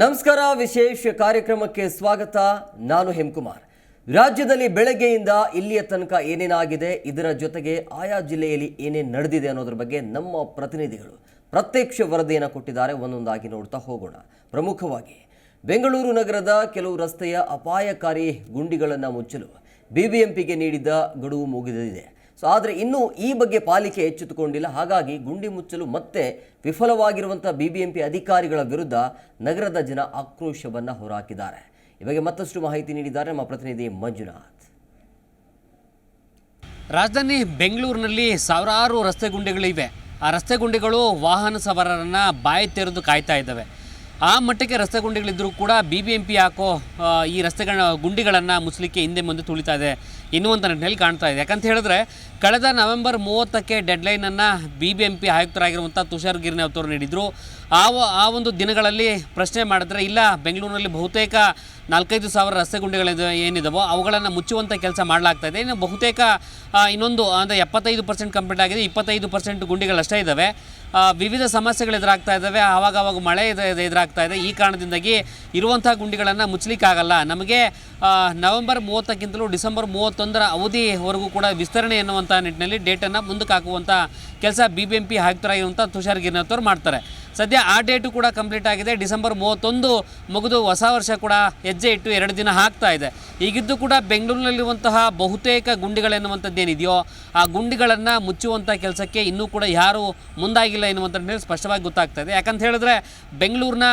ನಮಸ್ಕಾರ, ವಿಶೇಷ ಕಾರ್ಯಕ್ರಮಕ್ಕೆ ಸ್ವಾಗತ. ನಾನು ಹೇಮಕುಮಾರ್. ರಾಜ್ಯದಲ್ಲಿ ಬೆಳಗ್ಗೆಯಿಂದ ಇಲ್ಲಿಯ ತನಕ ಏನೇನಾಗಿದೆ ಇದರ ಜೊತೆಗೆ ಆಯಾ ಜಿಲ್ಲೆಯಲ್ಲಿ ಏನೇನು ನಡೆದಿದೆ ಅನ್ನೋದ್ರ ಬಗ್ಗೆ ನಮ್ಮ ಪ್ರತಿನಿಧಿಗಳು ಪ್ರತ್ಯಕ್ಷ ವರದಿಯನ್ನು ಕೊಟ್ಟಿದ್ದಾರೆ. ಒಂದೊಂದಾಗಿ ನೋಡ್ತಾ ಹೋಗೋಣ. ಪ್ರಮುಖವಾಗಿ, ಬೆಂಗಳೂರು ನಗರದ ಕೆಲವು ರಸ್ತೆಯ ಅಪಾಯಕಾರಿ ಗುಂಡಿಗಳನ್ನು ಮುಚ್ಚಲು ಬಿಬಿಎಂಪಿಗೆ ನೀಡಿದ್ದ ಗಡುವು ಮುಗಿದಿದೆ. ಸೊ ಆದರೆ ಇನ್ನೂ ಈ ಬಗ್ಗೆ ಪಾಲಿಕೆ ಎಚ್ಚೆತ್ತುಕೊಂಡಿಲ್ಲ. ಹಾಗಾಗಿ ಗುಂಡಿ ಮುಚ್ಚಲು ಮತ್ತೆ ವಿಫಲವಾಗಿರುವಂಥ ಬಿ ಬಿ ಎಂ ಪಿ ಅಧಿಕಾರಿಗಳ ವಿರುದ್ಧ ನಗರದ ಜನ ಆಕ್ರೋಶವನ್ನು ಹೊರಹಾಕಿದ್ದಾರೆ ಈ ಬಗ್ಗೆ ಮತ್ತಷ್ಟು ಮಾಹಿತಿ ನೀಡಿದ್ದಾರೆ ನಮ್ಮ ಪ್ರತಿನಿಧಿ ಮಂಜುನಾಥ್. ರಾಜಧಾನಿ ಬೆಂಗಳೂರಿನಲ್ಲಿ ಸಾವಿರಾರು ರಸ್ತೆ ಗುಂಡಿಗಳಿವೆ. ಆ ರಸ್ತೆ ಗುಂಡಿಗಳು ವಾಹನ ಸವಾರರನ್ನು ಬಾಯಿ ತೆರೆದು ಕಾಯ್ತಾ ಇದ್ದಾವೆ. ಆ ಮಟ್ಟಕ್ಕೆ ರಸ್ತೆ ಗುಂಡಿಗಳಿದ್ದರೂ ಕೂಡ ಬಿ ಬಿ ಎಂ ಪಿ ಹಾಕೋ ಈ ರಸ್ತೆಗಳ ಗುಂಡಿಗಳನ್ನು ಮುಚ್ಚಲಿಕ್ಕೆ ಹಿಂದೆ ಮುಂದೆ ತುಳಿತಾ ಇದೆ. ಎನ್ನುವಂಥ ನಿಟ್ಟಿನಲ್ಲಿ ಕಾಣ್ತಾ ಇದೆ. ಯಾಕಂತ ಹೇಳಿದ್ರೆ, ಕಳೆದ ನವೆಂಬರ್ ಮೂವತ್ತಕ್ಕೆ ಡೆಡ್ಲೈನನ್ನು ಬಿ ಬಿ ಎಂ ಪಿ ಆಯುಕ್ತರಾಗಿರುವಂಥ ತುಷಾರ್ ಗಿರ್ನೆ ಅವರು ನೀಡಿದರು ಆ ಆ ಒಂದು ದಿನಗಳಲ್ಲಿ ಪ್ರಶ್ನೆ ಮಾಡಿದ್ರೆ, ಇಲ್ಲ, ಬೆಂಗಳೂರಿನಲ್ಲಿ ಬಹುತೇಕ ನಾಲ್ಕೈದು ಸಾವಿರ ರಸ್ತೆ ಗುಂಡಿಗಳಿದ, ಏನಿದಾವೋ, ಅವುಗಳನ್ನು ಮುಚ್ಚುವಂಥ ಕೆಲಸ ಮಾಡಲಾಗ್ತಾ ಇದೆ. ಇನ್ನು ಬಹುತೇಕ ಇನ್ನೊಂದು, ಅಂದರೆ ಎಪ್ಪತ್ತೈದು ಪರ್ಸೆಂಟ್ ಕಂಪ್ಲೀಟ್ ಆಗಿದೆ, ಇಪ್ಪತ್ತೈದು ಪರ್ಸೆಂಟ್ ಗುಂಡಿಗಳಷ್ಟೇ ಇದ್ದಾವೆ ವಿವಿಧ ಸಮಸ್ಯೆಗಳು ಎದುರಾಗ್ತಾ ಇದ್ದಾವೆ ಆವಾಗ ಆವಾಗ ಮಳೆ ಎದು- ಎದು- ಎದುರಾಗ್ತಾ ಇದೆ. ಈ ಕಾರಣದಿಂದಾಗಿ ಇರುವಂಥ ಗುಂಡಿಗಳನ್ನು ಮುಚ್ಚಲಿಕ್ಕಾಗಲ್ಲ. ನಮಗೆ ನವೆಂಬರ್ ಮೂವತ್ತಕ್ಕಿಂತಲೂ ಡಿಸೆಂಬರ್ ಮೂವತ್ತೊಂದರ ಅವಧಿವರೆಗೂ ಕೂಡ ವಿಸ್ತರಣೆ ಎನ್ನುವಂಥ ನಿಟ್ಟಿನಲ್ಲಿ ಡೇಟನ್ನು ಮುಂದಕ್ಕೆ ಹಾಕುವಂಥ ಕೆಲಸ ಬಿ ಬಿ ಎಂ ಪಿ ಆಯುಕ್ತರಾಗಿರುವಂಥ ತುಷಾರ್ ಗಿರ್ನಾಥ್ ಅವರು ಮಾಡ್ತಾರೆ. ಸದ್ಯ ಆ ಡೇಟು ಕೂಡ ಕಂಪ್ಲೀಟ್ ಆಗಿದೆ. ಡಿಸೆಂಬರ್ ಮೂವತ್ತೊಂದು ಮುಗಿದು ಹೊಸ ವರ್ಷ ಕೂಡ ಹೆಜ್ಜೆ ಇಟ್ಟು ಎರಡು ದಿನ ಆಗ್ತಾ ಇದೆ. ಈಗಿದ್ದು ಕೂಡ ಬೆಂಗಳೂರಿನಲ್ಲಿರುವಂತಹ ಬಹುತೇಕ ಗುಂಡಿಗಳೆನ್ನುವಂಥದ್ದು ಏನಿದೆಯೋ ಆ ಗುಂಡಿಗಳನ್ನು ಮುಚ್ಚುವಂಥ ಕೆಲಸಕ್ಕೆ ಇನ್ನೂ ಕೂಡ ಯಾರೂ ಮುಂದಾಗಿಲ್ಲ ಎನ್ನುವಂಥದ್ದು ಸ್ಪಷ್ಟವಾಗಿ ಗೊತ್ತಾಗ್ತಾ ಇದೆ. ಯಾಕಂತ ಹೇಳಿದ್ರೆ ಬೆಂಗಳೂರಿನ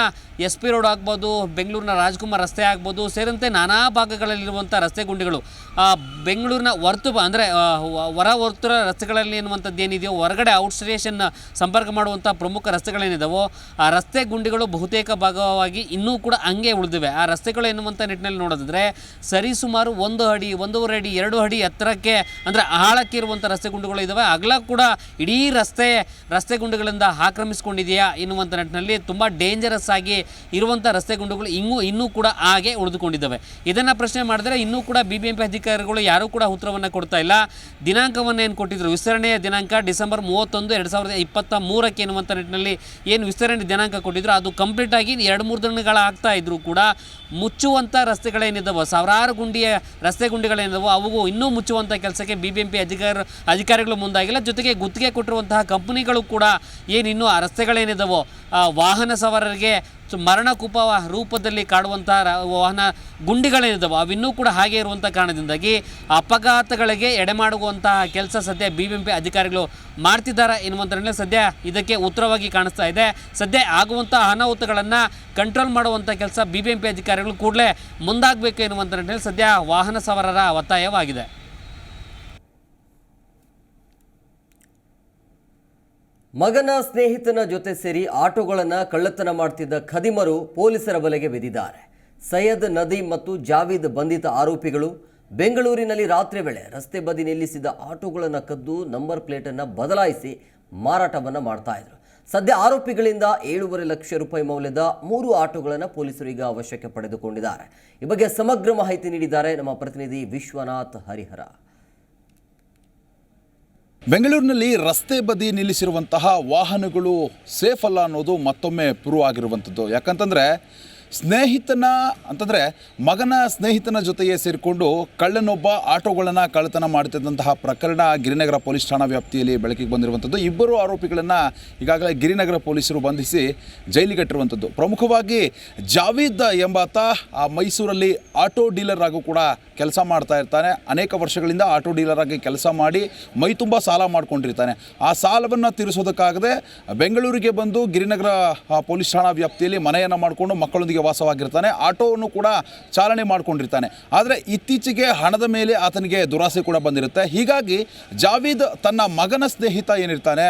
ಎಸ್ ಪಿ ರೋಡ್ ಆಗ್ಬೋದು, ಬೆಂಗಳೂರಿನ ರಾಜ್ಕುಮಾರ್ ರಸ್ತೆ ಆಗ್ಬೋದು, ಸೇರಿದಂತೆ ನಾನಾ ಭಾಗಗಳಲ್ಲಿರುವಂಥ ರಸ್ತೆ ಗುಂಡಿಗಳು. ಬೆಂಗಳೂರಿನ ಹೊರತು ಅಂದರೆ ಹೊರ ಹೊರತುರ ರಸ್ತೆಗಳಲ್ಲಿ ಎನ್ನುವಂಥದ್ದು ಏನಿದೆಯೋ ಹೊರಗಡೆ ಔಟ್ ಸ್ಟೇಷನ್ ಸಂಪರ್ಕ ಮಾಡುವಂಥ ಪ್ರಮುಖ ರಸ್ತೆಗಳೇನಿದಾವೋ ಆ ರಸ್ತೆ ಗುಂಡಿಗಳು ಬಹುತೇಕ ಭಾಗವಾಗಿ ಇನ್ನೂ ಕೂಡ ಹಂಗೆ ಉಳಿದಿವೆ. ಆ ರಸ್ತೆಗಳು ಎನ್ನುವಂಥ ನಿಟ್ಟಿನಲ್ಲಿ ನೋಡೋದಿದ್ರೆ ಸರಿಸುಮಾರು ಒಂದು ಅಡಿ, ಒಂದೂವರೆ ಅಡಿ, ಎರಡು ಅಡಿ ಎತ್ತರಕ್ಕೆ ಅಂದರೆ ಆಳಕ್ಕೆ ಇರುವಂಥ ರಸ್ತೆ ಗುಂಡಿಗಳು ಇದ್ದಾವೆ ಅಗಲ ಕೂಡ ಇಡೀ ರಸ್ತೆ ರಸ್ತೆ ಗುಂಡಿಗಳಿಂದ ಆಕ್ರಮಿಸಿಕೊಂಡಿದೆಯಾ ಎನ್ನುವಂಥ ನಿಟ್ಟಿನಲ್ಲಿ ತುಂಬ ಡೇಂಜರಸ್ ಆಗಿ ಇರುವಂಥ ರಸ್ತೆ ಗುಂಡುಗಳು ಇನ್ನೂ ಇನ್ನೂ ಕೂಡ ಹಾಗೆ ಉಳಿದುಕೊಂಡಿದ್ದಾವೆ. ಇದನ್ನು ಪ್ರಶ್ನೆ ಮಾಡಿದ್ರೆ ಇನ್ನೂ ಕೂಡ ಬಿ ಬಿ ಎಂ ಅಧಿಕಾರಿಗಳು ಯಾರೂ ಕೂಡ ಉತ್ತರವನ್ನು ಕೊಡ್ತಾ ಇಲ್ಲ. ದಿನಾಂಕವನ್ನು ಏನು ಕೊಟ್ಟಿದ್ರು? ವಿಸ್ತರಣೆಯ ದಿನಾಂಕ ಡಿಸೆಂಬರ್ ಮೂವತ್ತೊಂದು, ಎರಡು ಸಾವಿರದ ಇಪ್ಪತ್ತ ಮೂರಕ್ಕೆ ಎನ್ನುವಂಥ ನಿಟ್ಟಿನಲ್ಲಿ ಏನು ವಿಸ್ತರಣೆ ದಿನಾಂಕ ಕೊಟ್ಟಿದ್ರು, ಅದು ಕಂಪ್ಲೀಟ್ ಆಗಿ ಎರಡು ಮೂರು ದಿನಗಳ ಆಗ್ತಾ ಇದ್ರು ಕೂಡ ಮುಚ್ಚುವಂಥ ರಸ್ತೆಗಳೇನಿದ್ದಾವೆ ಸಾವಿರಾರು ಗುಂಡಿಯ ರಸ್ತೆ ಗುಂಡಿಗಳೇನಿದ್ದಾವೆ ಅವು ಇನ್ನೂ ಮುಚ್ಚುವಂಥ ಕೆಲಸಕ್ಕೆ ಬಿ ಬಿ ಎಂ ಪಿ ಅಧಿಕಾರ, ಅಧಿಕಾರಿಗಳು ಮುಂದಾಗಿಲ್ಲ. ಜೊತೆಗೆ ಗುತ್ತಿಗೆ ಕೊಟ್ಟಿರುವಂತಹ ಕಂಪನಿಗಳು ಕೂಡ ಏನು ಇನ್ನೂ ಆ ರಸ್ತೆಗಳೇನಿದ್ದಾವೋ ವಾಹನ ಸವಾರರಿಗೆ ಮರಣಕೂಪ ರೂಪದಲ್ಲಿ ಕಾಡುವಂತಹ ವಾಹನ ಗುಂಡಿಗಳೇನಿದ್ದಾವೆ ಅವಿನ್ನೂ ಕೂಡ ಹಾಗೆ ಇರುವಂಥ ಕಾರಣದಿಂದಾಗಿ ಅಪಘಾತಗಳಿಗೆ ಎಡೆಮಾಡುವಂತಹ ಕೆಲಸ ಸದ್ಯ ಬಿ ಬಿ ಎಂ ಪಿ ಅಧಿಕಾರಿಗಳು ಮಾಡ್ತಿದ್ದಾರೆ ಎನ್ನುವಂಥ ಸದ್ಯ ಇದಕ್ಕೆ ಉತ್ತರವಾಗಿ ಕಾಣಿಸ್ತಾ ಇದೆ. ಸದ್ಯ ಆಗುವಂಥ ಅನಾಹುತಗಳನ್ನು ಕಂಟ್ರೋಲ್ ಮಾಡುವಂಥ ಕೆಲಸ ಬಿ ಬಿ ಎಂ ಅಧಿಕಾರಿಗಳು ಕೂಡಲೇ ಮುಂದಾಗಬೇಕು ಎನ್ನುವಂಥದ್ರಲ್ಲಿ ಸದ್ಯ ವಾಹನ ಸವಾರರ ಒತ್ತಾಯವಾಗಿದೆ. ಮಗನ ಸ್ನೇಹಿತನ ಜೊತೆ ಸೇರಿ ಆಟೋಗಳನ್ನು ಕಳ್ಳತನ ಮಾಡ್ತಿದ್ದ ಖದಿಮರು ಪೊಲೀಸರ ಬಲೆಗೆ ಬಿದ್ದಿದ್ದಾರೆ. ಸೈಯದ್ ನದೀಮ್ ಮತ್ತು ಜಾವೀದ್ ಬಂಧಿತ ಆರೋಪಿಗಳು ಬೆಂಗಳೂರಿನಲ್ಲಿ ರಾತ್ರಿ ವೇಳೆ ರಸ್ತೆ ಬದಿ ನಿಲ್ಲಿಸಿದ ಆಟೋಗಳನ್ನು ಕದ್ದು ನಂಬರ್ ಪ್ಲೇಟನ್ನು ಬದಲಾಯಿಸಿ ಮಾರಾಟವನ್ನು ಮಾಡ್ತಾ ಇದ್ರು. ಸದ್ಯ ಆರೋಪಿಗಳಿಂದ ಏಳೂವರೆ ಲಕ್ಷ ರೂಪಾಯಿ ಮೌಲ್ಯದ ಮೂರು ಆಟೋಗಳನ್ನು ಪೊಲೀಸರು ಈಗ ವಶಕ್ಕೆ ಪಡೆದುಕೊಂಡಿದ್ದಾರೆ. ಈ ಬಗ್ಗೆ ಸಮಗ್ರ ಮಾಹಿತಿ ನೀಡಿದ್ದಾರೆ ನಮ್ಮ ಪ್ರತಿನಿಧಿ ವಿಶ್ವನಾಥ್ ಹರಿಹರ. ಬೆಂಗಳೂರಿನಲ್ಲಿ ರಸ್ತೆ ಬದಿ ನಿಲ್ಲಿಸಿರುವಂತಹ ವಾಹನಗಳು ಸೇಫ್ ಅಲ್ಲ ಅನ್ನೋದು ಮತ್ತೊಮ್ಮೆ ಪ್ರೂವ್ ಆಗಿರುವಂಥದ್ದು ಯಾಕಂತಂದರೆ ಸ್ನೇಹಿತನ, ಅಂತಂದರೆ ಮಗನ ಸ್ನೇಹಿತನ ಜೊತೆಯೇ ಸೇರಿಕೊಂಡು ಕಳ್ಳನೊಬ್ಬ ಆಟೋಗಳನ್ನು ಕಳ್ಳತನ ಮಾಡ್ತಿದ್ದಂತಹ ಪ್ರಕರಣ ಗಿರಿನಗರ ಪೊಲೀಸ್ ಠಾಣಾ ವ್ಯಾಪ್ತಿಯಲ್ಲಿ ಬೆಳಕಿಗೆ ಬಂದಿರುವಂಥದ್ದು. ಇಬ್ಬರು ಆರೋಪಿಗಳನ್ನು ಈಗಾಗಲೇ ಗಿರಿನಗರ ಪೊಲೀಸರು ಬಂಧಿಸಿ ಜೈಲಿಗಟ್ಟಿರುವಂಥದ್ದು ಪ್ರಮುಖವಾಗಿ ಜಾವೀದ್ ಎಂಬಾತ ಆ ಮೈಸೂರಲ್ಲಿ ಆಟೋ ಡೀಲರ್ ಆಗು ಕೂಡ ಕೆಲಸ ಮಾಡ್ತಾ ಇರ್ತಾನೆ. ಅನೇಕ ವರ್ಷಗಳಿಂದ ಆಟೋ ಡೀಲರ್ ಆಗಿ ಕೆಲಸ ಮಾಡಿ ಮೈ ತುಂಬ ಸಾಲ ಮಾಡ್ಕೊಂಡಿರ್ತಾನೆ. ಆ ಸಾಲವನ್ನು ತೀರಿಸೋದಕ್ಕಾಗದೆ ಬೆಂಗಳೂರಿಗೆ ಬಂದು ಗಿರಿನಗರ ಪೊಲೀಸ್ ಠಾಣಾ ವ್ಯಾಪ್ತಿಯಲ್ಲಿ ಮನೆಯನ್ನು ಮಾಡಿಕೊಂಡು ಮಕ್ಕಳೊಂದಿಗೆ ವಾಸವಾಗಿರ್ತಾನೆ ಆಟೋವನ್ನು ಕೂಡ ಚಾಲನೆ ಮಾಡಿಕೊಂಡಿರ್ತಾನೆ. ಆದರೆ ಇತ್ತೀಚೆಗೆ ಹಣದ ಮೇಲೆ ಆತನಿಗೆ ದುರಾಸೆ ಕೂಡ ಬಂದಿರುತ್ತೆ. ಹೀಗಾಗಿ ಜಾವೀದ್ ತನ್ನ ಮಗನ ಸ್ನೇಹಿತ ಏನಿರ್ತಾನೆ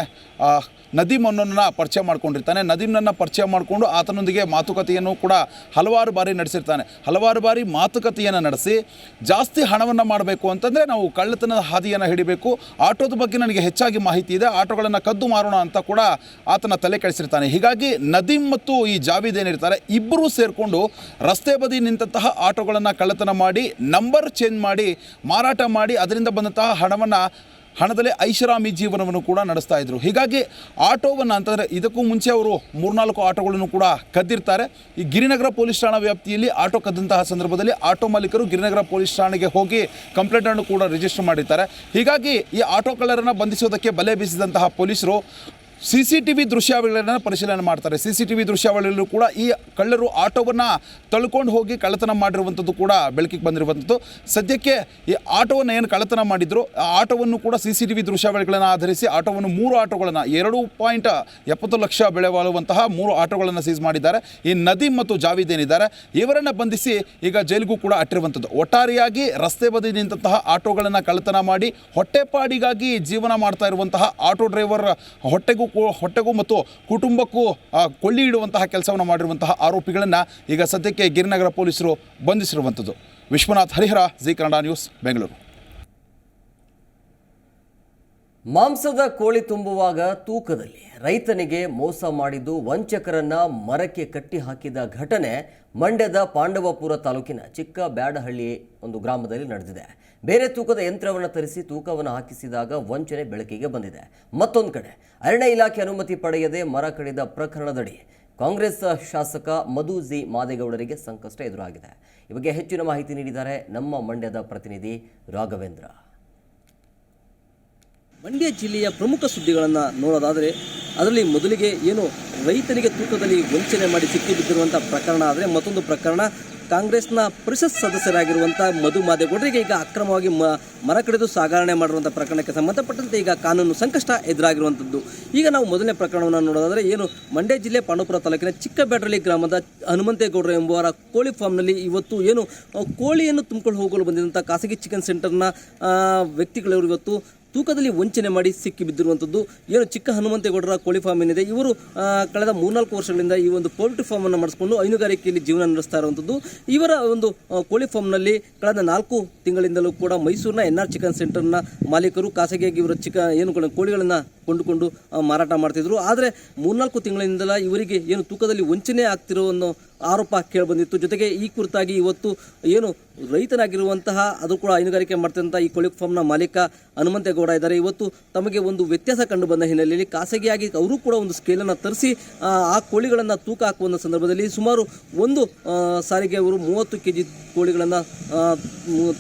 ಆ, ನದೀಮ್ ಅನ್ನೋನ್ನ ಪರಿಚಯ ಮಾಡ್ಕೊಂಡಿರ್ತಾನೆ. ನದೀಮ್ನನ್ನು ಪರಿಚಯ ಮಾಡಿಕೊಂಡು ಆತನೊಂದಿಗೆ ಮಾತುಕತೆಯನ್ನು ಕೂಡ ಹಲವಾರು ಬಾರಿ ನಡೆಸಿರ್ತಾನೆ. ಹಲವಾರು ಬಾರಿ ಮಾತುಕತೆಯನ್ನು ನಡೆಸಿ ಜಾಸ್ತಿ ಹಣವನ್ನು ಮಾಡಬೇಕು ಅಂತಂದರೆ ನಾವು ಕಳ್ಳತನದ ಹಾದಿಯನ್ನು ಹಿಡಿಬೇಕು. ಆಟೋದ ಬಗ್ಗೆ ನನಗೆ ಹೆಚ್ಚಾಗಿ ಮಾಹಿತಿ ಇದೆ. ಆಟೋಗಳನ್ನು ಕದ್ದು ಮಾರೋಣ ಅಂತ ಕೂಡ ಆತನ ತಲೆ ಕೆಡಿಸಿರ್ತಾನೆ. ಹೀಗಾಗಿ ನದೀಮ್ ಮತ್ತು ಈ ಜಾವೀದ್ ಏನಿರ್ತಾರೆ ಇಬ್ಬರೂ ಸೇರಿಕೊಂಡು ರಸ್ತೆ ಬದಿ ನಿಂತಹ ಆಟೋಗಳನ್ನು ಕಳ್ಳತನ ಮಾಡಿ ನಂಬರ್ ಚೇಂಜ್ ಮಾಡಿ ಮಾರಾಟ ಮಾಡಿ ಅದರಿಂದ ಬಂದಂತಹ ಹಣವನ್ನು ಹಣದಲ್ಲಿ ಐಷಾರಾಮಿ ಜೀವನವನ್ನು ಕೂಡ ನಡೆಸ್ತಾ ಇದ್ರು. ಹೀಗಾಗಿ ಆಟೋವನ್ನು ಅಂತಂದರೆ ಇದಕ್ಕೂ ಮುಂಚೆ ಅವರು ಮೂರ್ನಾಲ್ಕು ಆಟೋಗಳನ್ನು ಕೂಡ ಕದ್ದಿರ್ತಾರೆ. ಈ ಗಿರಿನಗರ ಪೊಲೀಸ್ ಠಾಣಾ ವ್ಯಾಪ್ತಿಯಲ್ಲಿ ಆಟೋ ಕದ್ದಂತಹ ಸಂದರ್ಭದಲ್ಲಿ ಆಟೋ ಮಾಲೀಕರು ಗಿರಿನಗರ ಪೊಲೀಸ್ ಠಾಣೆಗೆ ಹೋಗಿ ಕಂಪ್ಲೇಂಟನ್ನು ಕೂಡ ರಿಜಿಸ್ಟರ್ ಮಾಡಿರ್ತಾರೆ. ಹೀಗಾಗಿ ಈ ಆಟೋ ಕಳ್ಳರನ್ನು ಬಂಧಿಸೋದಕ್ಕೆ ಬಲೆ ಬೀಸಿದಂತಹ ಪೊಲೀಸರು ಸಿ ಸಿ ಟಿ ವಿ ದೃಶ್ಯಾವಳಿಗಳನ್ನು ಪರಿಶೀಲನೆ ಮಾಡ್ತಾರೆ. ಸಿ ಸಿ ಟಿ ವಿ ದೃಶ್ಯಾವಳಿಯಲ್ಲೂ ಕೂಡ ಈ ಕಳ್ಳರು ಆಟೋವನ್ನು ತಳ್ಕೊಂಡು ಹೋಗಿ ಕಳ್ಳತನ ಮಾಡಿರುವಂಥದ್ದು ಕೂಡ ಬೆಳಕಿಗೆ ಬಂದಿರುವಂಥದ್ದು. ಸದ್ಯಕ್ಕೆ ಈ ಆಟೋವನ್ನು ಏನು ಕಳ್ಳತನ ಮಾಡಿದ್ರು, ಆ ಆಟೋವನ್ನು ಕೂಡ ಸಿ ಸಿ ಟಿ ವಿ ದೃಶ್ಯಾವಳಿಗಳನ್ನು ಆಧರಿಸಿ ಆಟೋವನ್ನು ಮೂರು ಆಟೋಗಳನ್ನು, ಎರಡು ಪಾಯಿಂಟ್ ಎಪ್ಪತ್ತು ಲಕ್ಷ ಬೆಲೆ ಬಾಳುವಂತಹ ಮೂರು ಆಟೋಗಳನ್ನು ಸೀಸ್ ಮಾಡಿದ್ದಾರೆ. ಈ ನದೀಮ್ ಮತ್ತು ಜಾವೀದ್ ಏನಿದ್ದಾರೆ, ಇವರನ್ನು ಬಂಧಿಸಿ ಈಗ ಜೈಲಿಗೂ ಕೂಡ ಅಟ್ಟಿರುವಂಥದ್ದು. ಒಟ್ಟಾರೆಯಾಗಿ ರಸ್ತೆ ಬದಿ ನಿಂತಹ ಆಟೋಗಳನ್ನು ಕಳ್ಳತನ ಮಾಡಿ ಹೊಟ್ಟೆಪಾಡಿಗಾಗಿ ಜೀವನ ಮಾಡ್ತಾ ಇರುವಂತಹ ಆಟೋ ಡ್ರೈವರ್ ಹೊಟ್ಟೆಗೂ ಕೂ- ಹೊಟ್ಟೆಗೂ ಮತ್ತು ಕುಟುಂಬಕ್ಕೂ ಕೊಲ್ಲಿ ಇಡುವಂತಹ ಕೆಲಸವನ್ನು ಮಾಡಿರುವಂತಹ ಆರೋಪಿಗಳನ್ನು ಈಗ ಸದ್ಯಕ್ಕೆ ಗಿರಿನಗರ ಪೊಲೀಸರು ಬಂಧಿಸಿರುವಂಥದ್ದು. Vishwanath Harihara, Zee Kannada news, Bengaluru. ಮಾಂಸದ ಕೋಳಿ ತುಂಬುವಾಗ ತೂಕದಲ್ಲಿ ರೈತನಿಗೆ ಮೋಸ ಮಾಡಿದ್ದು ವಂಚಕರನ್ನ ಮರಕ್ಕೆ ಕಟ್ಟಿ ಹಾಕಿದ ಘಟನೆ ಮಂಡ್ಯದ ಪಾಂಡವಪುರ ತಾಲೂಕಿನ ಚಿಕ್ಕ ಬ್ಯಾಡಹಳ್ಳಿ ಒಂದು ಗ್ರಾಮದಲ್ಲಿ ನಡೆದಿದೆ. ಬೇರೆ ತೂಕದ ಯಂತ್ರವನ್ನು ತರಿಸಿ ತೂಕವನ್ನು ಹಾಕಿಸಿದಾಗ ವಂಚನೆ ಬೆಳಕಿಗೆ ಬಂದಿದೆ. ಮತ್ತೊಂದು ಕಡೆ, ಅರಣ್ಯ ಇಲಾಖೆ ಅನುಮತಿ ಪಡೆಯದೆ ಮರ ಕಡಿದ ಪ್ರಕರಣದಡಿ ಕಾಂಗ್ರೆಸ್ ಶಾಸಕ ಮಧು ಜಿ. ಮಾದೇಗೌಡರಿಗೆ ಸಂಕಷ್ಟ ಎದುರಾಗಿದೆ. ಈ ಹೆಚ್ಚಿನ ಮಾಹಿತಿ ನೀಡಿದ್ದಾರೆ ನಮ್ಮ ಮಂಡ್ಯದ ಪ್ರತಿನಿಧಿ ರಾಘವೇಂದ್ರ. ಮಂಡ್ಯ ಜಿಲ್ಲೆಯ ಪ್ರಮುಖ ಸುದ್ದಿಗಳನ್ನು ನೋಡೋದಾದರೆ, ಅದರಲ್ಲಿ ಮೊದಲಿಗೆ ಏನು ರೈತನಿಗೆ ತೂಕದಲ್ಲಿ ವಂಚನೆ ಮಾಡಿ ಸಿಕ್ಕಿಬಿದ್ದಿರುವಂಥ ಪ್ರಕರಣ ಆದರೆ ಮತ್ತೊಂದು ಪ್ರಕರಣ, ಕಾಂಗ್ರೆಸ್ನ ಪರಿಷತ್ ಸದಸ್ಯರಾಗಿರುವಂಥ ಮಧು ಮಾದೇಗೌಡರಿಗೆ ಈಗ ಅಕ್ರಮವಾಗಿ ಮ, ಮರ ಕಡಿದು ಸಾಗರಣೆ ಮಾಡಿರುವಂಥ ಪ್ರಕರಣಕ್ಕೆ ಸಂಬಂಧಪಟ್ಟಂತೆ ಈಗ ಕಾನೂನು ಸಂಕಷ್ಟ ಎದುರಾಗಿರುವಂಥದ್ದು ಈಗ ನಾವು ಮೊದಲನೇ ಪ್ರಕರಣವನ್ನು ನೋಡೋದಾದರೆ ಏನು ಮಂಡ್ಯ ಜಿಲ್ಲೆ ಪಾಂಡವಪುರ ತಾಲೂಕಿನ ಚಿಕ್ಕಬೇಡ್ರಳ್ಳಿ ಗ್ರಾಮದ ಹನುಮಂತೇಗೌಡರು ಎಂಬುವರ ಕೋಳಿ ಫಾರ್ಮ್ನಲ್ಲಿ ಇವತ್ತು ಏನು, ಕೋಳಿಯನ್ನು ತುಂಬಿಕೊಂಡು ಹೋಗಲು ಬಂದಿದ್ದಂಥ ಖಾಸಗಿ ಚಿಕನ್ ಸೆಂಟರ್ನ ವ್ಯಕ್ತಿಗಳವರು ವ್ಯಕ್ತಿಗಳು ಇವತ್ತು ತೂಕದಲ್ಲಿ ವಂಚನೆ ಮಾಡಿ ಸಿಕ್ಕಿ ಬಿದ್ದಿರುವಂಥದ್ದು ಏನು ಚಿಕ್ಕ ಹನುಮಂತೇಗೌಡರ ಕೋಳಿ ಫಾರ್ಮ್ ಏನಿದೆ, ಇವರು ಕಳೆದ ಮೂರ್ನಾಲ್ಕು ವರ್ಷಗಳಿಂದ ಈ ಒಂದು ಪೋಲ್ಟ್ರಿ ಫಾರ್ಮನ್ನು ಮಾಡಿಸಿಕೊಂಡು ಹೈನುಗಾರಿಕೆಯಲ್ಲಿ ಜೀವನ ನಡೆಸ್ತಾ ಇರುವಂಥದ್ದು ಇವರ ಒಂದು ಕೋಳಿ ಫಾರ್ಮ್ನಲ್ಲಿ ಕಳೆದ ನಾಲ್ಕು ತಿಂಗಳಿಂದಲೂ ಕೂಡ ಮೈಸೂರಿನ ಎನ್ ಆರ್ ಚಿಕನ್ ಸೆಂಟರ್ನ ಮಾಲೀಕರು ಖಾಸಗಿಯಾಗಿ ಇವರ ಚಿಕ್ಕ ಏನು ಕೋಳಿಗಳನ್ನು ಕೊಂಡುಕೊಂಡು ಮಾರಾಟ ಮಾಡ್ತಿದ್ರು. ಆದರೆ ಮೂರ್ನಾಲ್ಕು ತಿಂಗಳಿಂದಲ ಇವರಿಗೆ ಏನು ತೂಕದಲ್ಲಿ ವಂಚನೆ ಆಗ್ತಿರೋ ಅನ್ನೋ ಆರೋಪ ಕೇಳಿಬಂದಿತ್ತು. ಜೊತೆಗೆ ಈ ಕುರಿತಾಗಿ ಇವತ್ತು ಏನು ರೈತನಾಗಿರುವಂತಹ, ಅದು ಕೂಡ ಹೈನುಗಾರಿಕೆ ಮಾಡ್ತಿರುವಂತಹ ಈ ಕೋಳಿ ಫಾರ್ಮ್ನ ಮಾಲೀಕ ಹನುಮಂತೇಗೌಡ ಇದ್ದಾರೆ. ಇವತ್ತು ತಮಗೆ ಒಂದು ವ್ಯತ್ಯಾಸ ಕಂಡು ಬಂದ ಹಿನ್ನೆಲೆಯಲ್ಲಿ ಖಾಸಗಿಯಾಗಿ ಅವರು ಕೂಡ ಒಂದು ಸ್ಕೇಲನ್ನು ತರಿಸಿ, ಆ ಕೋಳಿಗಳನ್ನು ತೂಕ ಹಾಕುವಂಥ ಸಂದರ್ಭದಲ್ಲಿ ಸುಮಾರು ಒಂದು ಸಾರಿಗೆ ಅವರು ಮೂವತ್ತು ಕೆ ಜಿ ಕೋಳಿಗಳನ್ನು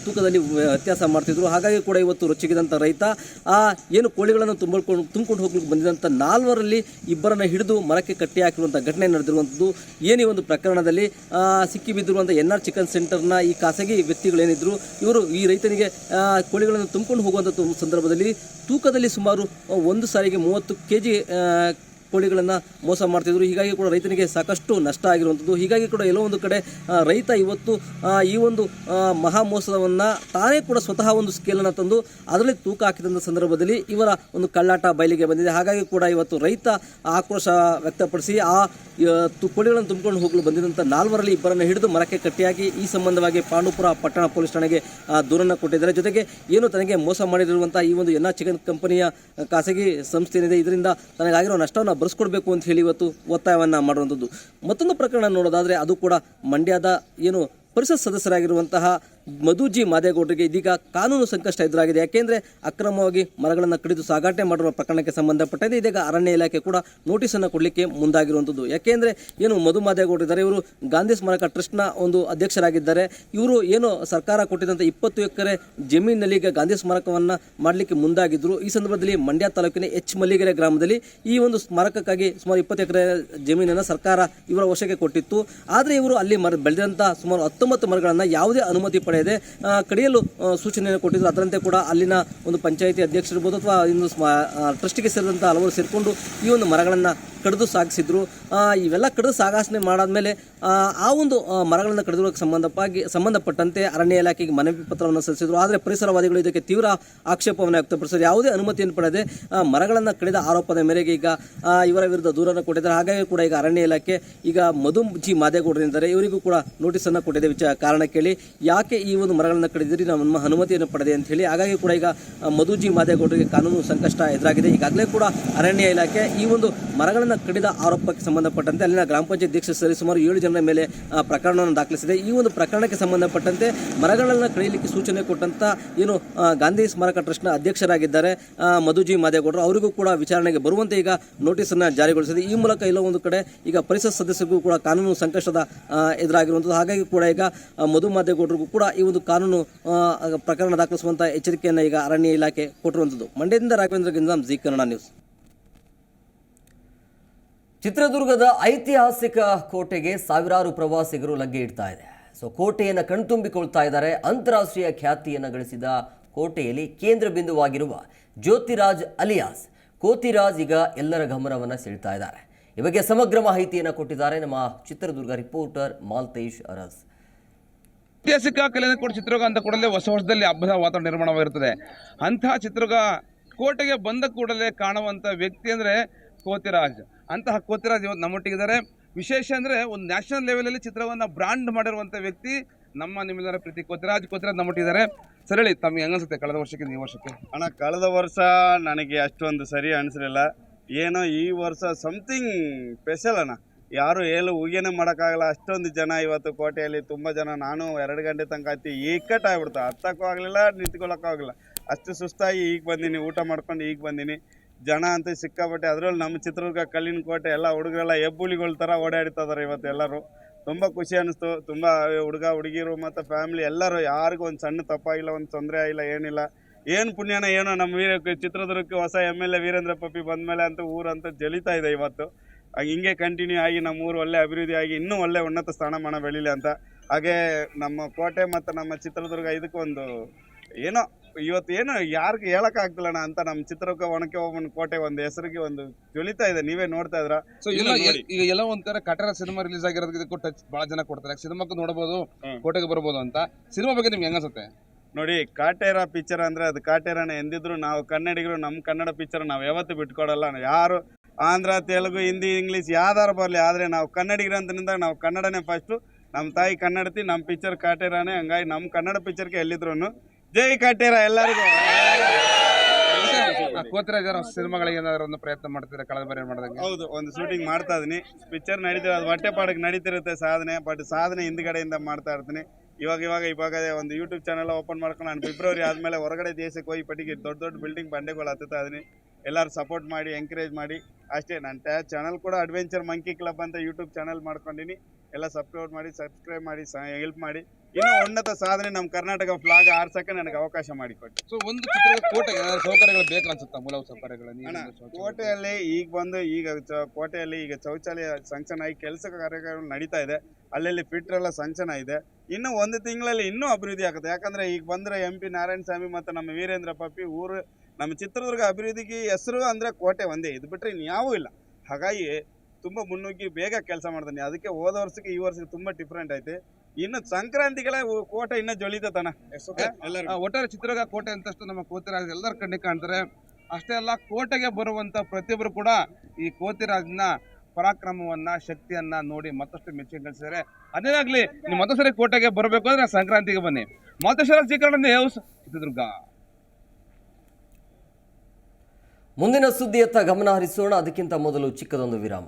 ತೂಕದಲ್ಲಿ ವ್ಯತ್ಯಾಸ ಮಾಡ್ತಿದ್ರು. ಹಾಗಾಗಿ ಕೂಡ ಇವತ್ತು ರೊಚ್ಚಿಗಿದಂಥ ರೈತ, ಆ, ಏನು ಕೋಳಿಗಳನ್ನು ತುಂಬಿಕೊಂಡು ತುಂಬಿಕೊಂಡು ಹೋಗ್ಲಿಕ್ಕೆ ಬಂದಿದ್ದಂಥ ನಾಲ್ವರಲ್ಲಿ ಇಬ್ಬರನ್ನ ಹಿಡಿದು ಮರಕ್ಕೆ ಕಟ್ಟಿ ಹಾಕಿರುವಂಥ ಘಟನೆ ನಡೆದಿರುವಂಥದ್ದು ಏನೇ ಒಂದು ಒಂದು ಪ್ರಕರಣದಲ್ಲಿ ಸಿಕ್ಕಿಬಿದ್ದಿರುವಂಥ ಸಿಕ್ಕಿ ಬಿದ್ದಿರುವಂಥ ಎನ್ ಆರ್ ಚಿಕನ್ ಸೆಂಟರ್ನ ಈ ಖಾಸಗಿ ವ್ಯಕ್ತಿಗಳೇನಿದ್ರು ಇವರು ಈ ರೈತನಿಗೆ ಕೋಳಿಗಳನ್ನು ತುಂಬಿಕೊಂಡು ಹೋಗುವಂಥ ಸಂದರ್ಭದಲ್ಲಿ ತೂಕದಲ್ಲಿ ಸುಮಾರು ಒಂದು ಸಾರಿಗೆ ಮೂವತ್ತು ಕೆ ಜಿ ಕೋಳಿಗಳನ್ನು ಮೋಸ ಮಾಡ್ತಿದ್ರು. ಹೀಗಾಗಿ ಕೂಡ ರೈತನಿಗೆ ಸಾಕಷ್ಟು ನಷ್ಟ ಆಗಿರುವಂಥದ್ದು ಹೀಗಾಗಿ ಕೂಡ ಎಲ್ಲೋ ಒಂದು ಕಡೆ ರೈತ ಇವತ್ತು ಈ ಒಂದು ಮಹಾ ಮೋಸವನ್ನು ತಾನೇ ಕೂಡ ಸ್ವತಃ ಒಂದು ಸ್ಕೇಲನ್ನು ತಂದು ಅದರಲ್ಲಿ ತೂಕ ಹಾಕಿದಂಥ ಸಂದರ್ಭದಲ್ಲಿ ಇವರ ಒಂದು ಕಳ್ಳಾಟ ಬಯಲಿಗೆ ಬಂದಿದೆ. ಹಾಗಾಗಿ ಕೂಡ ಇವತ್ತು ರೈತ ಆಕ್ರೋಶ ವ್ಯಕ್ತಪಡಿಸಿ ಆ ಕೋಳಿಗಳನ್ನು ತುಂಬಿಕೊಂಡು ಹೋಗಲು ಬಂದಿದ್ದಂಥ ನಾಲ್ವರಲ್ಲಿ ಇಬ್ಬರನ್ನು ಹಿಡಿದು ಮರಕ್ಕೆ ಕಟ್ಟಿಯಾಗಿ ಈ ಸಂಬಂಧವಾಗಿ ಪಾಂಡುಪುರ ಪಟ್ಟಣ ಪೊಲೀಸ್ ಠಾಣೆಗೆ ದೂರನ್ನು ಕೊಟ್ಟಿದ್ದಾರೆ. ಜೊತೆಗೆ ಏನು ತನಗೆ ಮೋಸ ಮಾಡಿರುವಂಥ ಈ ಒಂದು ಎನ್ನ ಚಿಕನ್ ಕಂಪನಿಯ ಖಾಸಗಿ ಸಂಸ್ಥೆ ಏನಿದೆ ಇದರಿಂದ ತನಗಾಗಿರೋ ನಷ್ಟವನ್ನು ಭರಿಸ್ಕೊಡ್ಬೇಕು ಅಂತ ಹೇಳಿ ಇವತ್ತು ಒತ್ತಾಯವನ್ನು ಮಾಡುವಂಥದ್ದು. ಮತ್ತೊಂದು ಪ್ರಕರಣ ನೋಡೋದಾದರೆ ಅದು ಕೂಡ ಮಂಡ್ಯದ ಏನು ಪರಿಷತ್ ಸದಸ್ಯರಾಗಿರುವಂತಹ ಮಧುಜಿ ಮಾದೇಗೌಡರಿಗೆ ಇದೀಗ ಕಾನೂನು ಸಂಕಷ್ಟ ಎದುರಾಗಿದೆ. ಯಾಕೆಂದರೆ ಅಕ್ರಮವಾಗಿ ಮರಗಳನ್ನು ಕಡಿದು ಸಾಗಾಟೆ ಮಾಡಿರುವ ಪ್ರಕರಣಕ್ಕೆ ಸಂಬಂಧಪಟ್ಟಂತೆ ಇದೀಗ ಅರಣ್ಯ ಇಲಾಖೆ ಕೂಡ ನೋಟಿಸನ್ನು ಕೊಡಲಿಕ್ಕೆ ಮುಂದಾಗಿರುವಂಥದ್ದು. ಯಾಕೆಂದರೆ ಏನು ಮಧು ಮಾದೇಗೌಡರು ಇದ್ದಾರೆ, ಇವರು ಗಾಂಧಿ ಸ್ಮಾರಕ ಟ್ರಸ್ಟ್ನ ಒಂದು ಅಧ್ಯಕ್ಷರಾಗಿದ್ದಾರೆ. ಇವರು ಏನು ಸರ್ಕಾರ ಕೊಟ್ಟಿದ್ದಂಥ ಇಪ್ಪತ್ತು ಎಕರೆ ಜಮೀನಿನಲ್ಲಿ ಈಗ ಗಾಂಧಿ ಸ್ಮಾರಕವನ್ನು ಮಾಡಲಿಕ್ಕೆ ಮುಂದಾಗಿದ್ದರು ಈ ಸಂದರ್ಭದಲ್ಲಿ ಮಂಡ್ಯ ತಾಲೂಕಿನ ಎಚ್ ಮಲ್ಲಿಗೆರೆ ಗ್ರಾಮದಲ್ಲಿ ಈ ಒಂದು ಸ್ಮಾರಕಕ್ಕಾಗಿ ಸುಮಾರು ಇಪ್ಪತ್ತು ಎಕರೆ ಜಮೀನನ್ನು ಸರ್ಕಾರ ಇವರ ವಶಕ್ಕೆ ಕೊಟ್ಟಿತ್ತು. ಆದರೆ ಇವರು ಅಲ್ಲಿ ಮರ ಬೆಳೆದಂಥ ಸುಮಾರು ಹತ್ತೊಂಬತ್ತು ಮರಗಳನ್ನು ಯಾವುದೇ ಅನುಮತಿ ಪಡೆಯದೆ ಇದೆ. ಕಡಿಯಲು ಸೂಚನೆಯನ್ನು ಕೊಟ್ಟಿದ್ರು. ಅದರಂತೆ ಕೂಡ ಅಲ್ಲಿನ ಒಂದು ಪಂಚಾಯಿತಿ ಅಧ್ಯಕ್ಷರಿರ್ಬೋದು ಅಥವಾ ಇನ್ನು ಟ್ರಸ್ಟಿಗೆ ಸೇರಿದಂಥ ಹಲವರು ಸೇರಿಕೊಂಡು ಈ ಒಂದು ಮರಗಳನ್ನು ಕಡಿದು ಸಾಗಿಸಿದ್ರು. ಇವೆಲ್ಲ ಕಡಿದು ಸಾಗಾಸನೆ ಮಾಡಾದ್ಮೇಲೆ ಆ, ಒಂದು ಮರಗಳನ್ನು ಕಡಿದಿರೋಕ್ಕೆ ಸಂಬಂಧಪಾಗಿ ಸಂಬಂಧಪಟ್ಟಂತೆ ಅರಣ್ಯ ಇಲಾಖೆಗೆ ಮನವಿ ಪತ್ರವನ್ನು ಸಲ್ಲಿಸಿದ್ರು. ಆದರೆ ಪರಿಸರವಾದಿಗಳು ಇದಕ್ಕೆ ತೀವ್ರ ಆಕ್ಷೇಪವನ್ನು ವ್ಯಕ್ತಪಡಿಸಿದ್ರು ಯಾವುದೇ ಅನುಮತಿಯನ್ನು ಪಡೆದೇ ಮರಗಳನ್ನು ಕಡಿದ ಆರೋಪದ ಮೇರೆಗೆ ಈಗ ಇವರ ವಿರುದ್ಧ ದೂರನ್ನು ಕೊಟ್ಟಿದ್ದಾರೆ. ಹಾಗಾಗಿ ಕೂಡ ಈಗ ಅರಣ್ಯ ಇಲಾಖೆ ಈಗ ಮಧು ಜಿ ಮಾದೇಗೌಡರಿದ್ದಾರೆ. ಇವರಿಗೂ ಕೂಡ ನೋಟಿಸನ್ನು ಕೊಟ್ಟಿದೆ. ವಿಚಾರ ಕಾರಣ ಕೇಳಿ. ಯಾಕೆ ಈ ಒಂದು ಮರಗಳನ್ನು ಕಡಿದಿರಿ? ನಮ್ಮ ಅನುಮತಿಯನ್ನು ಪಡೆದೆ ಅಂತ ಹೇಳಿ. ಹಾಗಾಗಿ ಕೂಡ ಈಗ ಮಧುಜಿ ಮಾದೇಗೌಡರಿಗೆ ಕಾನೂನು ಸಂಕಷ್ಟ ಎದುರಾಗಿದೆ. ಈಗಾಗಲೇ ಕೂಡ ಅರಣ್ಯ ಇಲಾಖೆ ಈ ಒಂದು ಮರಗಳನ್ನು ಕಡಿದ ಆರೋಪಕ್ಕೆ ಸಂಬಂಧಪಟ್ಟಂತೆ ಅಲ್ಲಿನ ಗ್ರಾಮ ಪಂಚಾಯತ್ ಅಧ್ಯಕ್ಷ ಸೇರಿ ಸುಮಾರು ಏಳು ಜನರ ಮೇಲೆ ಪ್ರಕರಣವನ್ನು ದಾಖಲಿಸಿದೆ. ಈ ಒಂದು ಪ್ರಕರಣಕ್ಕೆ ಸಂಬಂಧಪಟ್ಟಂತೆ ಮರಗಳನ್ನು ಕಡಿಯಲಿಕ್ಕೆ ಸೂಚನೆ ಕೊಟ್ಟಂತ ಏನು ಗಾಂಧಿ ಸ್ಮಾರಕ ಟ್ರಸ್ಟ್ನ ಅಧ್ಯಕ್ಷರಾಗಿದ್ದಾರೆ ಮಧುಜಿ ಮಾದೇಗೌಡರು. ಅವರಿಗೂ ಕೂಡ ವಿಚಾರಣೆಗೆ ಬರುವಂತೆ ಈಗ ನೋಟಿಸನ್ನು ಜಾರಿಗೊಳಿಸಿದೆ. ಈ ಮೂಲಕ ಎಲ್ಲೋ ಒಂದು ಕಡೆ ಈಗ ಪರಿಷತ್ ಸದಸ್ಯರಿಗೂ ಕೂಡ ಕಾನೂನು ಸಂಕಷ್ಟದ ಎದುರಾಗಿರುವಂಥದ್ದು ಹಾಗಾಗಿ ಕೂಡ ಈಗ ಮಧು ಮಾದೇಗೌಡರಿಗೂ ಕೂಡ ಈ ಒಂದು ಕಾನೂನು ಪ್ರಕರಣ ದಾಖಲಿಸುವಂಥ ಎಚ್ಚರಿಕೆಯನ್ನು ಈಗ ಅರಣ್ಯ ಇಲಾಖೆ ಕೊಟ್ಟಿರುವಂಥದ್ದು ಮಂಡ್ಯದಿಂದ ರಾಘವೇಂದ್ರ ಗಿಂಜಾಮ್, ಜಿ ಕನ್ನಡ ನ್ಯೂಸ್. ಚಿತ್ರದುರ್ಗದ ಐತಿಹಾಸಿಕ ಕೋಟೆಗೆ ಸಾವಿರಾರು ಪ್ರವಾಸಿಗರು ಲಗ್ಗೆ ಇಡ್ತಾ ಇದೆ. ಸೊ ಕೋಟೆಯನ್ನು ಕಣ್ತುಂಬಿಕೊಳ್ತಾ ಇದ್ದಾರೆ. ಅಂತಾರಾಷ್ಟ್ರೀಯ ಖ್ಯಾತಿಯನ್ನು ಗಳಿಸಿದ ಕೋಟೆಯಲ್ಲಿ ಕೇಂದ್ರ ಬಿಂದುವಾಗಿರುವ ಜ್ಯೋತಿರಾಜ್ ಅಲಿಯಾಸ್. ಕೋತಿರಾಜ್ ಈಗ ಎಲ್ಲರ ಗಮನವನ್ನು ಸೆಳ್ತಾ ಇದ್ದಾರೆ. ಈ ಬಗ್ಗೆ ಸಮಗ್ರ ಮಾಹಿತಿಯನ್ನು ಕೊಟ್ಟಿದ್ದಾರೆ ನಮ್ಮ ಚಿತ್ರದುರ್ಗ ರಿಪೋರ್ಟರ್ ಮಾಲ್ತೇಶ್ ಅರಸ್. ಐತಿಹಾಸಿಕ ಕಲೆಕೋಟೆ ಚಿತ್ರದುರ್ಗ ಅಂತ ಕೂಡಲೇ ಹೊಸ ವರ್ಷದಲ್ಲಿ ಹಬ್ಬದ ವಾತಾವರಣ ನಿರ್ಮಾಣವಾಗಿರುತ್ತದೆ. ಅಂತಹ ಚಿತ್ರದುರ್ಗ ಕೋಟೆಗೆ ಬಂದ ಕೂಡಲೇ ಕಾಣುವಂಥ ವ್ಯಕ್ತಿ ಅಂದರೆ ಕೋತಿರಾಜ್. ಅಂತಹ ಕೋತಿರಾಜ್ ಇವತ್ತು ನಮ್ಮೊಟ್ಟಿಗಿದ್ದಾರೆ. ವಿಶೇಷ ಅಂದರೆ ಒಂದು ನ್ಯಾಷನಲ್ ಲೆವೆಲಲ್ಲಿ ಚಿತ್ರವನ್ನು ಬ್ರಾಂಡ್ ಮಾಡಿರುವಂಥ ವ್ಯಕ್ತಿ ನಮ್ಮ ನಿಮ್ಮೆಲ್ಲರ ಪ್ರೀತಿ ಕೋತಿರಾಜ್. ಕೋತಿರಾಜ್ ನಮ್ಮೊಟ್ಟಿದ್ದಾರೆ. ಸರ್ ಹೇಳಿ, ತಮಗೆ ಹೆಂಗನ್ಸುತ್ತೆ ಕಳೆದ ವರ್ಷಕ್ಕೆ ಈ ವರ್ಷಕ್ಕೆ? ಅಣ್ಣ, ಕಳೆದ ವರ್ಷ ನನಗೆ ಅಷ್ಟೊಂದು ಸರಿ ಅನಿಸಲಿಲ್ಲ. ಏನೋ ಈ ವರ್ಷ ಸಮಥಿಂಗ್ ಸ್ಪೆಷಲ್ ಅಣ್ಣ. ಯಾರು ಹೇಳು ಹೂಗೇನೆ ಮಾಡೋಕ್ಕಾಗಲ್ಲ. ಅಷ್ಟೊಂದು ಜನ ಇವತ್ತು ಕೋಟೆಯಲ್ಲಿ, ತುಂಬ ಜನ. ನಾನು ಎರಡು ಗಂಟೆ ತನಕ ಆಯ್ತು ಈಕಟ್ಟಾಗ್ಬಿಡ್ತು ಹತ್ತಕ್ಕೂ ಆಗಲಿಲ್ಲ, ನಿಂತ್ಕೊಳ್ಳೋಕ್ಕೂ ಆಗಲಿಲ್ಲ. ಅಷ್ಟು ಸುಸ್ತಾಗಿ ಈಗ ಬಂದೀನಿ, ಊಟ ಮಾಡ್ಕೊಂಡು ಈಗ ಬಂದೀನಿ. ಜನ ಅಂತ ಸಿಕ್ಕಾಪಟ್ಟೆ ಅದರಲ್ಲಿ ನಮ್ಮ ಚಿತ್ರದುರ್ಗ, ಕಲ್ಲಿನ ಕೋಟೆ ಎಲ್ಲ ಹುಡುಗರೆಲ್ಲ ಹೆಬ್ಬುಳಿಗಳ ಥರ ಓಡಾಡ್ತಾ ಇದಾರೆ ಇವತ್ತು ಎಲ್ಲರೂ. ತುಂಬ ಖುಷಿ ಅನ್ನಿಸ್ತು ತುಂಬ ಹುಡುಗ, ಹುಡುಗಿರು ಮತ್ತು ಫ್ಯಾಮಿಲಿ ಎಲ್ಲರೂ ಯಾರಿಗೂ ಒಂದು ಸಣ್ಣ ತಪ್ಪಾಗಿಲ್ಲ ಒಂದು ತೊಂದರೆ ಆಗಿಲ್ಲ ಏನಿಲ್ಲ. ಏನು ಪುಣ್ಯನ ಏನೋ ನಮ್ಮ ವೀರ ಚಿತ್ರದುರ್ಗಕ್ಕೆ ಹೊಸ M L A Veerendra Puppy ಬಂದಮೇಲೆ ಅಂತೂ ಊರಂತೂ ಜಲಿತಾ ಇದೆ ಇವತ್ತು. ಹಿಂಗೆ ಕಂಟಿನ್ಯೂ ಆಗಿ ನಮ್ಮ ಊರು ಒಳ್ಳೆ ಅಭಿವೃದ್ಧಿ ಆಗಿ ಇನ್ನೂ ಒಳ್ಳೆ ಉನ್ನತ ಸ್ಥಾನಮಾನ ಬೆಳೀಲಿ ಅಂತ. ಹಾಗೆ ನಮ್ಮ ಕೋಟೆ ಮತ್ತು ನಮ್ಮ ಚಿತ್ರದುರ್ಗ ಇದಕ್ಕೊಂದು ಏನೋ ಇವತ್ತು ಏನು ಹೇಳಕ್ ಹೇಳೋಕ್ಕಾಗ್ತಿಲ್ಲಣ್ಣ ಅಂತ ನಮ್ಮ ಚಿತ್ರಕ್ಕ ಒಣಕೆ ಹೋಗ್ಬನ್ ಕೋಟೆ ಒಂದು ಹೆಸರಿಗೆ ಒಂದು ತಿಳಿತಾ ಇದೆ ನೀವೇ ನೋಡ್ತಾ ಇದ್ರ? ಸೊ ಇಲ್ಲ ಈಗ ಎಲ್ಲ ಒಂಥರ ಕಟ್ಟಡ ಸಿನಿಮಾ ರಿಲೀಸ್ ಆಗಿರೋದಕ್ಕೆ ಇದಕ್ಕೂ ಟಚ್ ಭಾಳ ಜನ ಕೊಡ್ತಾರೆ. ಸಿನಿಮಾಕ್ಕೂ ನೋಡ್ಬೋದು ಹ್ಮ್. ಕೋಟೆಗೆ ಬರ್ಬೋದು ಅಂತ. ಸಿನಿಮಾ ಬಗ್ಗೆ ನಿಮ್ಗೆ ಹೆಂಗನ್ಸುತ್ತೆ ನೋಡಿ ಕಾಟೇರ ಪಿಕ್ಚರ್ ಅಂದ್ರೆ ಅದು ಕಾಟೇರನ ಎಂದಿದ್ರು ನಾವು ಕನ್ನಡಿಗರು ನಮ್ಮ ಕನ್ನಡ ಪಿಕ್ಚರ್ ನಾವು ಯಾವತ್ತೂ ಬಿಟ್ಕೊಡಲ್ಲ ಯಾರು ಆಂಧ್ರ ತೆಲುಗು ಹಿಂದಿ ಇಂಗ್ಲೀಷ್ ಯಾವ್ದಾರು ಬರಲಿ ಆದ್ರೆ ನಾವು ಕನ್ನಡಿಗರು ಅಂತನಿಂದ ನಾವು ಕನ್ನಡನೇ ಫಸ್ಟ್ ನಮ್ಮ ತಾಯಿ ಕನ್ನಡತಿ ನಮ್ಮ ಪಿಕ್ಚರ್ ಕಾಟೇರಾನೆ. ಹಂಗಾಗಿ ನಮ್ಮ ಕನ್ನಡ ಪಿಕ್ಚರ್ಗೆ ಎಲ್ಲಿದ್ರು ಜೈ ಕಾಟೇರ ಎಲ್ಲರಿಗೂ. ಕೋತಿರಾಜ್ ಸಿನಿಮಾಗಳಿಗೆ ಏನಾದ್ರು ಒಂದು ಪ್ರಯತ್ನ ಮಾಡ್ತಿದ್ರೆ ಕಳೆದ ಬಾರಿ ಮಾಡಿದಾಗ? ಹೌದು ಒಂದು ಶೂಟಿಂಗ್ ಮಾಡ್ತಾ ಇದೀನಿ ಪಿಕ್ಚರ್ ನಡೀತಿರೋ ಅದು ಹೊಟ್ಟೆ ಪಾಡಕ್ಕೆ ನಡೀತಿರುತ್ತೆ ಸಾಧನೆ ಬಟ್ ಸಾಧನೆ ಹಿಂದ್ಗಡೆಯಿಂದ ಮಾಡ್ತಾ ಇರ್ತೀನಿ. ಇವಾಗ ಇವಾಗ ಇವಾಗ ಒಂದು ಯೂಟ್ಯೂಬ್ ಚಾನಲ್ ಓಪನ್ ಮಾಡ್ಕೊಂಡು ನಾನು ಫೆಬ್ರವರಿ ಆದಮೇಲೆ ಹೊರಗಡೆ ದೇಶಕ್ಕೆ ಹೋಗಿ ಪಟ್ಟಿಗೆ ದೊಡ್ಡ ದೊಡ್ಡ ಬಿಲ್ಡಿಂಗ್ ಬಂಡೆಗಳು ಹತ್ತುತ್ತಾ ಇದೀನಿ ಎಲ್ಲರೂ ಸಪೋರ್ಟ್ ಮಾಡಿ ಎಂಕರೇಜ್ ಮಾಡಿ. ಅಷ್ಟೇ ನನ್ನ ಚಾನಲ್ ಕೂಡ ಅಡ್ವೆಂಚರ್ ಮಂಕಿ ಕ್ಲಬ್ ಅಂತ ಯೂಟ್ಯೂಬ್ ಚಾನಲ್ ಮಾಡ್ಕೊಂಡಿನಿ. ಎಲ್ಲ ಸಬ್ಸ್ಕ್ರೈಬ್ ಮಾಡಿ ಸಬ್ಸ್ಕ್ರೈಬ್ ಮಾಡಿ ಹೆಲ್ಪ್ ಮಾಡಿ. ಇನ್ನೂ ಉನ್ನತ ಸಾಧನೆ ನಮ್ಮ ಕರ್ನಾಟಕ ಫ್ಲಾಗ್ ಆರ್ಸಕ್ಕೆ ನನಗೆ ಅವಕಾಶ ಮಾಡಿಕೊಟ್ಟು ಸೊ ಒಂದು ಚಿತ್ರದ ಕೋಟೆಗೆ ಏನಾದ್ರು ಸೌಕರ್ಯಗಳು ಬೇಕು ಅನ್ಸುತ್ತಾ? ಮೂಲ ಸೌಕರ್ಯಗಳು ಅಣ್ಣ, ಕೋಟೆಯಲ್ಲಿ ಈಗ ಬಂದು ಈಗ ಚ- ಕೋಟೆಯಲ್ಲಿ ಈಗ ಶೌಚಾಲಯ ಸಂಚನ ಆಗಿ ಕೆಲಸ ಕಾರ್ಯಗಳು ನಡೀತಾ ಇದೆ. ಅಲ್ಲಲ್ಲಿ ಫಿಟ್ರ್ ಎಲ್ಲ ಸಂಕ್ಷನ್ ಇದೆ. ಇನ್ನು ಒಂದು ತಿಂಗಳಲ್ಲಿ ಇನ್ನೂ ಅಭಿವೃದ್ಧಿ ಆಗುತ್ತೆ. ಯಾಕಂದ್ರೆ ಈಗ ಬಂದ್ರೆ ಎಂ ಪಿ ನಾರಾಯಣ ಸ್ವಾಮಿ ಮತ್ತು ನಮ್ಮ ವೀರೇಂದ್ರ ಪಪ್ಪಿ ಊರು ನಮ್ಮ ಚಿತ್ರದುರ್ಗ ಅಭಿವೃದ್ಧಿಗೆ ಹೆಸರು ಅಂದ್ರೆ ಕೋಟೆ ಒಂದೇ. ಇದು ಬಿಟ್ಟರೆ ಇನ್ಯಾವೂ ಇಲ್ಲ. ಹಾಗಾಗಿ ತುಂಬ ಮುನ್ನುಗ್ಗಿ ಬೇಗ ಕೆಲಸ ಮಾಡ್ತಾನೆ. ಅದಕ್ಕೆ ಹೋದ ವರ್ಷಕ್ಕೆ ಈ ವರ್ಷಕ್ಕೆ ತುಂಬಾ ಡಿಫ್ರೆಂಟ್ ಐತೆ. ಇನ್ನು ಸಂಕ್ರಾಂತಿಗಳ ಕೋಟೆ ಇನ್ನೂ ಆ, ಒಟ್ಟಾರೆ ಚಿತ್ರದುರ್ಗ ಕೋಟೆ ಅಂತಷ್ಟು ನಮ್ಮ ಕೋತಿರಾಜ್ ಎಲ್ಲರ ಕಣ್ಣಿಗೆ ಕಾಣ್ತಾರೆ. ಅಷ್ಟೇ ಅಲ್ಲ ಕೋಟೆಗೆ ಬರುವಂತ ಪ್ರತಿಯೊಬ್ಬರು ಕೂಡ ಈ ಕೋತಿರಾಜ್ನ ಪರಾಕ್ರಮವನ್ನ ಶಕ್ತಿಯನ್ನ ನೋಡಿ ಮತ್ತಷ್ಟು ಮೆಚ್ಚುಗೆ ಗಳಿಸಿದ್ದಾರೆ. ಅದೇನಾಗ್ಲಿ ನೀವು ಮತ್ತೊಂದ್ಸರಿ ಕೋಟೆಗೆ ಬರಬೇಕು ಅಂದ್ರೆ ಸಂಕ್ರಾಂತಿಗೆ ಬನ್ನಿ. ಮತ್ತಷ್ಟು ಚಿತ್ರಣ ನ್ಯೂಸ್ ಚಿತ್ರದುರ್ಗ. ಮುಂದಿನ ಸುದ್ದಿಯತ್ತ ಗಮನ ಹರಿಸೋಣ ಅದಕ್ಕಿಂತ ಮೊದಲು ಚಿಕ್ಕದೊಂದು ವಿರಾಮ.